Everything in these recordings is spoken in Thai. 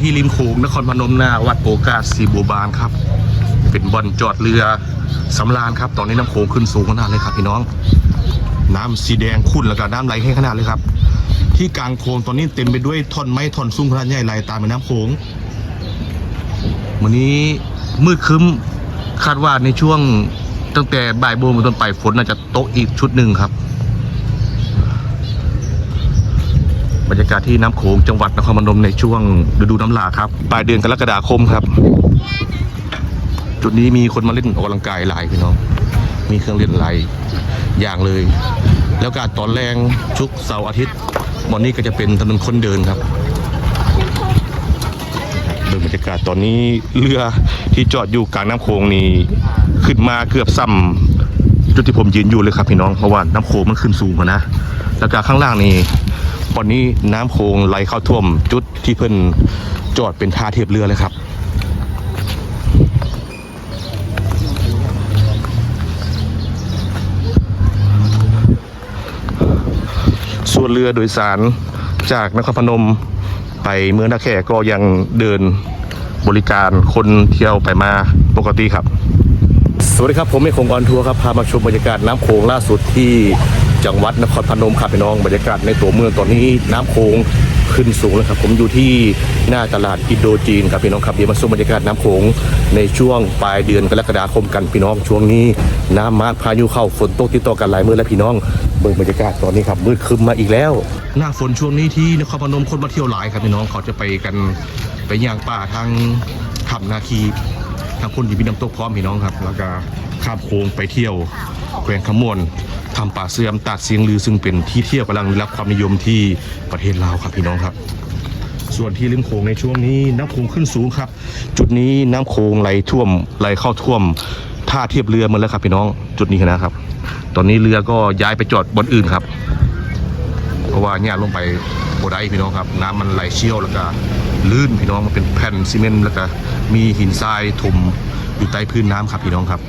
ที่ริมโขงนครพนมหน้าวัดโอกาสสีบัวบานครับ เป็นบ่อนจอดเรือสำราญครับ ตอนนี้น้ำโขงขึ้นสูงขนาดเลยครับ พี่น้อง น้ำสีแดงขุ่นแล้วก็น้ำไหลแห้งขนาดเลยครับ ที่กลางโขงตอนนี้เต็มไปด้วยท่อนไม้ท่อนสูงขนาดใหญ่ไหลตามแม่น้ำโขงวันนี้มืดครึ้มคาดว่าในช่วงตั้งแต่บ่ายโมงเป็นต้นไปฝนน่าจะตกอีกชุดหนึ่งครับ บรรยากาศที่น้ำโขงจังหวัดนครพนมในช่วงฤดูน้ำหลากครับปลายเดือนกรกฎาคมครับ จุดนี้มีคนมาเล่นออกกำลังกายหลายพี่น้องมีเครื่องเล่นหลายอย่างเลย แล้วการตอนแรงชุกเสาร์อาทิตย์วันนี้ก็จะเป็นถนนคนเดินครับเดินบรรยากาศตอนนี้เรือที่จอดอยู่กลางน้ำโขงนี่ขึ้นมาเกือบซ้ำจุดที่ผมยืนอยู่เลยครับพี่น้องเพราะว่าน้ำโขงมันขึ้นสูงกว่านะ แล้วก็ข้างล่างนี่ ตอนนี้น้ำโขงไหลเข้าท่วมจุดที่เพิ่นจอดเป็นท่าเทียบเรือเลยครับส่วนเรือโดยสารจากนครพนมไปเมืองนาแขก็ยังเดินบริการคนเที่ยวไปมาปกติครับ สวัสดีครับ ผมเอกคงออนทัวร์ครับ พามาชมบรรยากาศน้ำโขงล่าสุดที่ จังหวัดนครพนมครับพี่น้องบรรยากาศในตัวเมืองตอนนี้น้ำโขงขึ้นสูงแล้วครับผมอยู่ที่หน้าตลาดอินโดจีนครับพี่น้องครับเดี๋ยวมาชมบรรยากาศน้ำโขงในช่วงปลายเดือนกรกฎาคมกันพี่น้องช่วงนี้ น้ำมาพายุเข้าฝนตกติดต่อกันหลายมื้อแล้วพี่น้องเบิ่งบรรยากาศตอนนี้ครับมืดคึ้มมาอีกแล้ว หน้าฝนช่วงนี้ที่นครพนมคนมาเที่ยวหลายครับพี่น้องเขาจะไปกันไปย่างป่าทางถ้ำนาคี ทางคนที่มีน้ำตกพร้อมพี่น้องครับ แล้วก็ข้ามโค้งไปเที่ยวแขวงขมวนทำป่าเสื่อมตัดเสียงลือซึ่งเป็นที่เที่ยวกำลังได้รับความนิยมที่ประเทศลาวครับพี่น้องครับ ส่วนที่ริมโขงในช่วงนี้น้ำโขงขึ้นสูงครับ จุดนี้น้ำโขงไหลท่วมไหลเข้าท่วมท่าเทียบเรือมาแล้วครับพี่น้องจุดนี้นะครับ ตอนนี้เรือก็ย้ายไปจอดบนอื่นครับ เพราะว่าเนี่ยลงไปโบได้พี่น้องครับ น้ำมันไหลเชี่ยวแล้วก็ ลื่นพี่น้องมันเป็นแผ่นซีเมนต์แล้วก็มีหินทรายถมอยู่ใต้พื้นน้ำครับพี่น้องครับ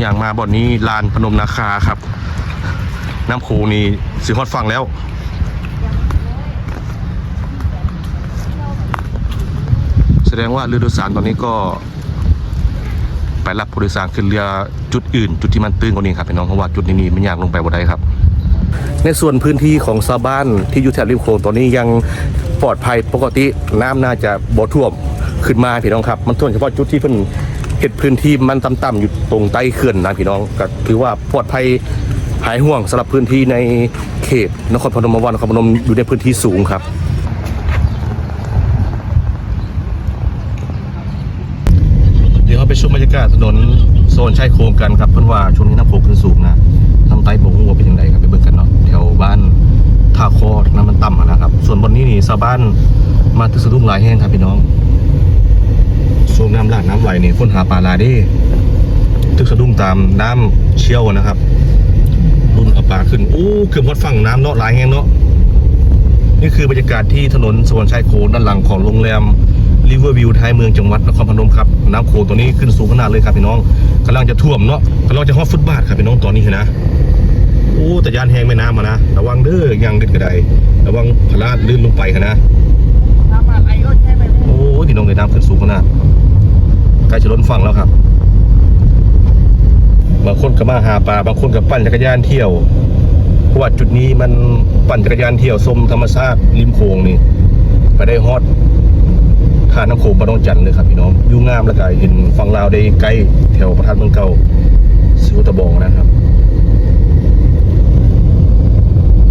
อย่างมาบ่อนนี้ลานพนมนาคาครับ น้ำโขงนี่สือฮอดฟังแล้วแสดงว่าเรือโดยสารตอนนี้ก็ ไปรับผู้โดยสารขึ้นเรือจุดอื่น จุดที่มันตื้นกว่านี้ครับพี่น้องเพราะว่าจุดนี้นี่มันอยากลงไปบ่ได้ครับ ในส่วนพื้นที่ของชาวบ้านที่อยู่แถบริมโขงตอนนี้ยัง ปลอดภัยปกติน้ำน่าจะบ่ท่วมขึ้นมาพี่น้องครับ มันท่วมเฉพาะจุดที่เพิ่นเห็ดพื้นที่มันต่ำๆอยู่ตรงใต้เขื่อนนะพี่น้องก็ถือว่าปลอดภัยหายห่วงสำหรับพื้นที่ในเขตนครพนมวันนครพนมอยู่ในพื้นที่สูงครับเดี๋ยวเราไปชมบรรยากาศถนนโซนชายโครงกันครับเพื่อนว่าช่วงนี้น้ำโขงขึ้นสูงนะทางใต้บงหัวเป็นยังไงครับไปเบิ่งกันเนาะแถวบ้านท่าคอน้ำมันต่ำนะครับ ชาวบ้านมาตึสะดุ้งหลายแห้งครับพี่น้องช่วงน้ำหลากน้ำไหลนี่ค้นหาปลาลาด้ตึกสะดุ้งตามน้ำเชี่ยวนะครับ รุ่นเอาปลาขึ้นโอ้เกือบหมดฝั่งน้ำเนาะหลายแห้งเนาะนี่คือบรรยากาศที่ถนนสวนชายโขงด้านหลังของโรงแรมริเวอร์วิวท้ายเมืองจังหวัดนครพนมครับน้ำโขงตัวนี้ขึ้นสูงขนาดเลยครับพี่น้องกำลังจะท่วมเนาะกำลังจะฮอดฟุตบาทครับพี่น้องตอนนี้เห็นะ แต่ยานแหงแม่น้ำมานะ ระวังเด้อยังเด็ดกระไดระวังพลาดลื่นลงไปครับนะน้ำอะไรก็ใช่ไหมโอ้ยพี่น้องเลยน้ำขึ้นสูงขนาดใกล้จะล้นฝั่งแล้วครับ บางคนก็มาหาปลา บางคนก็ปั่นจักรยานเที่ยว เพราะว่าจุดนี้มันปั่นจักรยานเที่ยวชมธรรมชาติริมโขงนี่ ไปได้ฮอดท่าน้ำโขงบานองจันทร์เลยครับพี่น้องอยู่งามแล้วก็เห็นฝั่งลาวได้ใกล้แถวประทัดเมืองเก่าสิวตะบองนะครับ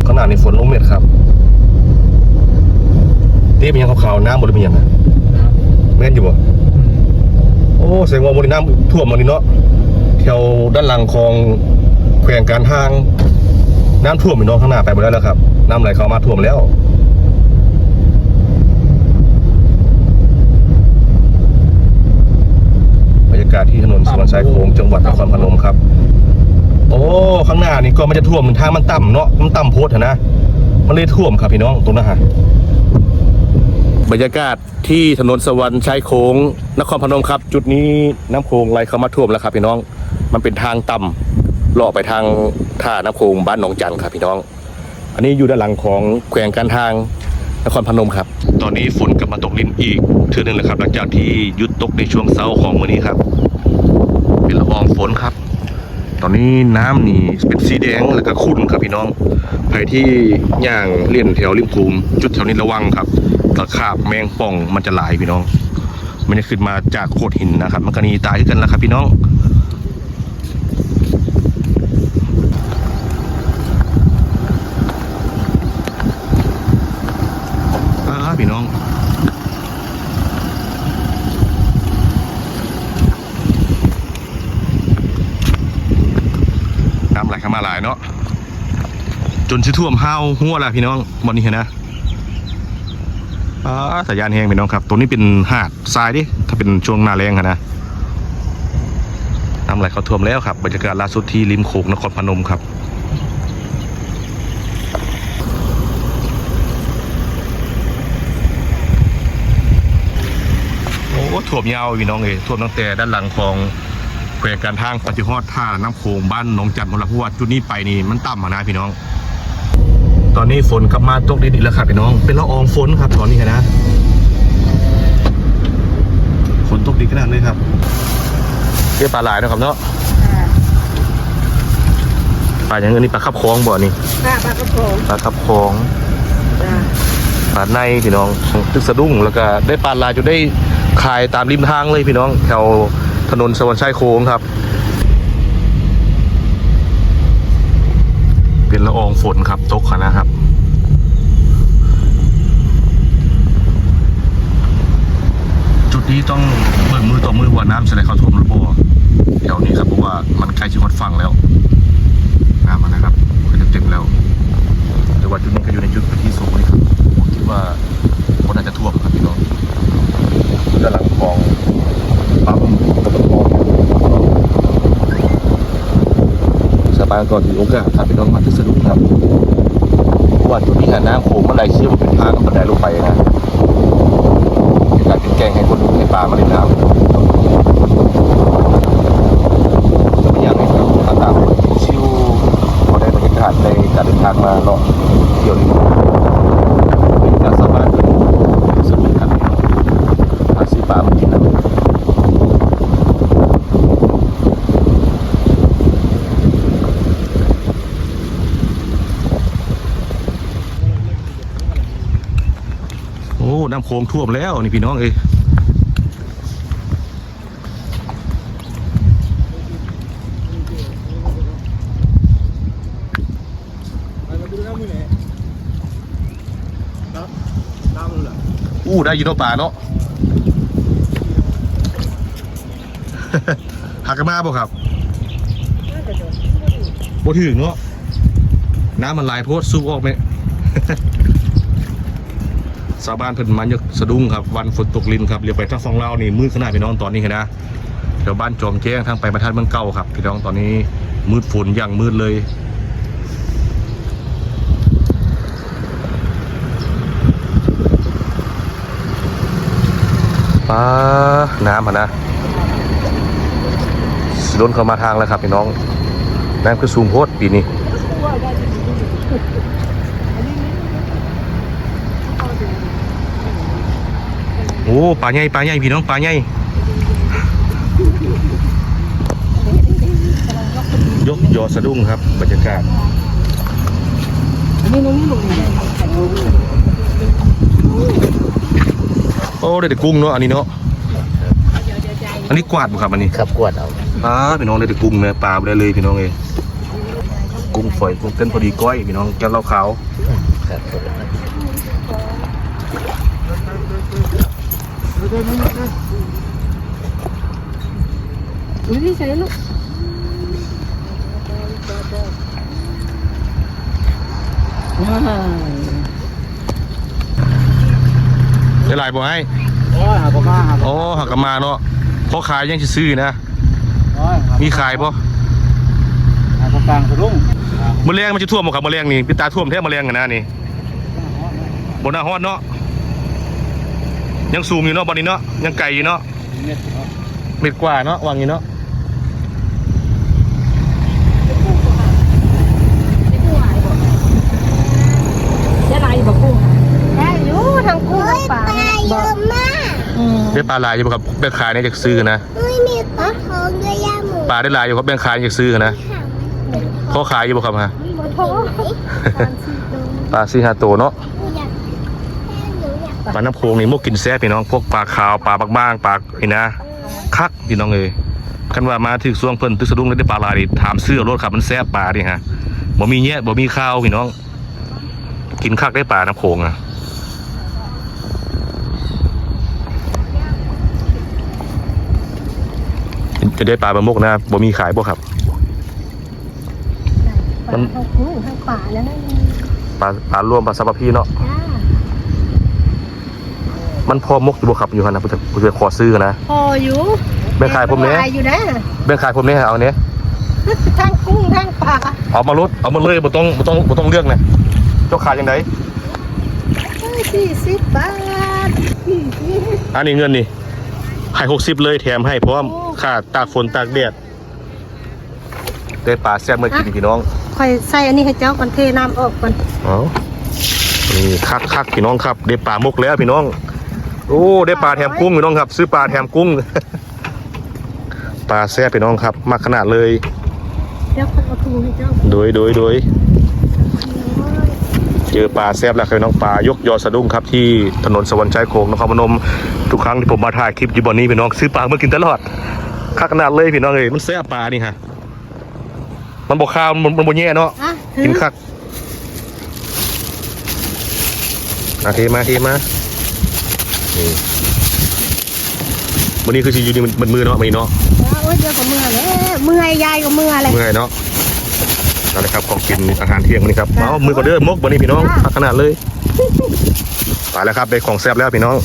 ขางหนาดนี้ฝนลงเม็ดครับเต้เป็นยังขาวๆน้ำบริมียังอะแม่นอยู่บ่โอ้แสดงว่าบริน้ำท่วมมันนี่เนาะแถวด้านหลังของแขวงการทาง น้ำท่วมพี่น้องข้างหน้าไปหมดแล้วแล้วครับ น้ำไหลเข้ามาท่วมแล้วบรรยากาศที่ถนนสวนสายโขงจังหวัดนครพนมครับ โอ้ข้างหน้านี่ก็มันจะท่วมทางมันต่ำเนาะมันต่ำโพดอะนะมันเลยท่วมครับพี่น้องตรงนั้นฮะบรรยากาศที่ถนนสวรรค์ชายโขงนครพนมครับ จุดนี้น้ำโขงไหลเข้ามาท่วมแล้วครับพี่น้อง มันเป็นทางต่ำเลาะไปทางท่าน้ำโขงบ้านหนองจันครับพี่น้อง อันนี้อยู่ด้านหลังของแขวงการทางนครพนมครับ ตอนนี้ฝนกลับมาตกลินอีกเทือหนึงแล้วครับ หลังจากที่หยุดตกในช่วงเช้าของมื้อนี้ครับ เป็นละอองฝนครับ ตอนนี้น้ำนี่เป็นสีแดงแล้วก็ขุ่นครับพี่น้องใครที่ย่างเลี่ยนแถวริมภูมิจุดแถวนี้ระวังครับตะขาบแมงป่องมันจะหลายพี่น้อง มันจะขึ้นมาจากโขดหินนะครับ มันก็นีตายขึ้นกันแล้วครับพี่น้อง อ่าพี่น้อง น้ำไหล เนาะจนชิท่วมห้าวหัวละพี่น้องวันนี้เห็นนะอ่าสัญญาณแห้งพี่น้องครับ ตัวนี้เป็นหาดทรายดิถ้าเป็นช่วงหน้าแรงนะน้ำไหลเข้าท่วมแล้วครับบรรยากาศล่าสุดที่ริมโขงนครพนมครับโอ้ท่วมยาวพี่น้องเอ้ยท่วมตั้งแต่ด้านหลังของ แขวงการทางปฏิฮอดท่าน้ำโขงบ้านหนองจันทร์มลเพราะว่าจุดนี้ไปนี่มันต่ำอะนะพี่น้อง ตอนนี้ฝนกลับมาตกดินอีกแล้วครับพี่น้อง เป็นละอองฝนครับตอนนี้นะฝนตกดีขนาดเลยครับเรียกปลาหลายนะครับเนาะปลาอย่างเงี้ยนี่ปลาขับคลองบ่อนี่ป้าป้ากระโปรงปลาขับคลองจ้าปลาในพี่น้องตึกสะดุ้งแล้วก็ได้ปลาลายจนได้ขายตามริมทางเลยพี่น้องแถว ถนนสวรรค์ชัยโค้งครับ เป็นละอองฝนครับตกขนะครับจุดนี้ต้องเบิ่งมือต่อมือว่าน้ำจะไหลเข้าท่วมหรือเปล่าแถวนี้ครับเพราะว่ามันใกล้จะหมดฝั่งแล้วน้ำมันนะครับก็เต็มแล้วแต่ว่าจุดนี้ก็อยู่ในจุดที่สูงนี่ครับผมคิดว่าคนอาจจะท่วมครับพี่น้องด้านหลังของปั๊มปตทสบาย ก่อนถือโอกาสครับพี่น้องมาที่สะดุ้งครับว่าจุดนี้หาน้ำโขงเมันไหลเชี่ยวเป็นทางบันไดลงไปนะเป็นการเป็นแกงให้คนให้ปลามาเล่นน้ำไม่อยากให้ครับอากาศชิวพอได้บรรยากาศในการเดินทางมาเลาะเที่ยวนี้เป็นการสามารถสนุกครับหาซื้อปลามากินนะโอ้ น้ำโขงท่วมแล้วนี่พี่น้องเอ้ยมาดูน้ำมือไหนน้ำน้ำมือเหรออู้ได้ยินเนาะปลาเนาะหักกันมาบ่ครับบ่ถึงเนาะน้ำมันไหลายโพดสู้ออกไหม ชาวบ้านเพิ่นมายกสะดุ้งครับวันฝนตกลินครับเรียกไปทางฝั่งลานี่มืดขนาดพี่น้องตอนนี้เห็นนะแถวบ้านจอมแจ้งทางไปประทัดเมืองเก่าครับพี่น้องตอนนี้มืดฝนอย่างมืดเลยป้าน้ำอะนะล้นเข้ามาทางแล้วครับพี่น้องน้ำคือสูงโพดปีนี้ อ้ปลาใหญ่ปลาใหญ่พี่น้องปลาใหญ่ยกยอสะดุ้งครับบรรยากาศนี่น้องนี่ลงนี่โอ้ได้แต่กุ้งเนาะอันนี้เนาะอันนี้กวาดบ่ครับอันนี้ครับกวดเอาอ่าพี่น้องได้แต่กุ้งเนื้อปลาไปได้เลยพี่น้องเอยกุ้งฝอยกุ้งเต้นพอดีก้อยพี่น้องแก้วเหล้าขาวครับ อุ้ยนี่ใส่ลูกได้หลายบ่ให้โอ้ยหาผมมาหาโอ้หักกะมาเนาะพอขายยังสิซื้อนะโอ้ยมีขายบ่หาผมกลางสะดุ้งมะเร็งมันจะท่วมบ่ครับมะเร็งนี่พี่ตาท่วมแท้มะเร็งกันนะนี่บนหน้าฮอดเนาะ ยังสูงอยู่เนาะบนนี้เนาะยังไกลอยู่เนาะเม็ดเม็ดกว่าเนาะวางอยู่เนาะได้ไรบอกกุ้งได้อยู่ทางกุ้งทางได้ปลาลายอยู่บ่ครับแบ่งขายเนี่ยจากซื้อนะไม่มีปลาทองด้วยย่าหมูปลาได้ลายอยู่ครับแบ่งขายจากซื้อนะค่ะมันเป็นเขาขายอยู่บ่ครับฮะปลาทองตอนสี่ตัวปลาสี่ห้าตัวเนาะ ปลาน้ำโขงนี่มกกินแซ่บพี่น้องพวกปลาขาวปลาบักบ้างปลาไอ้นะคักพี่น้องเอ้ยคันว่ามาถึงช่วงเพิ่นตึกสะดุ้งแล้วได้ปลาลายนี่ถามซื้อเอารถครับมันแซ่บปลาดิฮะบ่มีแยะบ่มีข้าวพี่น้อง กินคักได้ปลาน้ำโขงอะจะได้ปลาบะมกนะบ่มีขายบ่ครับปลาทองกุ้งทางป่าแล้วนั่นปลาปลารวมปลาซับปะพี่เนาะจ้า มันพอมกอยู่บ่ครับอยู่หั่นนะผู้จะผู้จะขอซื้อนะพออยู่แบ่งขายผมเนี้ยลอยู่นะแบ่งขายผมเนี่ยเอาเนี้ยทั้งกุ้งทั้งปลาเอามาลดเอามาเลยบ่ต้องบ่ต้องบ่ต้องเลือกนะเจ้าขายยังไงสี่สิบบาทสี่สิบอันนี้เงินนี่ให้หกสิบเลยแถมให้พร้อมค่าตากฝนตากแดดได้ปลาแซ่บเมื่อกินพี่น้องคอยใส่อันนี้ให้เจ้าก่อนเทน้ำออกก่อนเอานี่คักคักพี่น้องครับได้ปลามกแล้วพี่น้อง โอ้ได้ปลาแถมกุ้งพี่น้องครับ ซื้อปลาแถมกุ้ง ปลาแซ่บพี่น้องครับมากขนาดเลยเดี๋ยวคนเอาทูให้เจ้าโดยโดยโดยเจอปลาแซ่บแล้วครับพี่น้องปลายกยอสะดุ้งครับที่ถนนสวรรค์ชายโครงนครพนมทุกครั้งที่ผมมาถ่ายคลิปอยู่บนนี้พี่น้องซื้อปลามากินตลอดคักขนาดเลยพี่น้องเอ้ยมันแซ่บปลานี่ฮะมันบอกข้าวมันมันบนแย่เนาะอะถืกิอนคักอาเทมาเทมานี่ วันนี้คือชีอยู่นี่มันมันมือเนาะมันเนาะโอ้ยเดี๋ยวก็เมื่อยแล้วเมื่อยยายก็เมื่อยเลยเมื่อยเนาะนั่นแหละครับของกินอาหารเที่ยงวันนี้ครับเอามือก็เด้อมกวันนี้พี่น้องคักขนาดเลยไปแล้วครับได้ของแซ่บแล้วพี่น้อง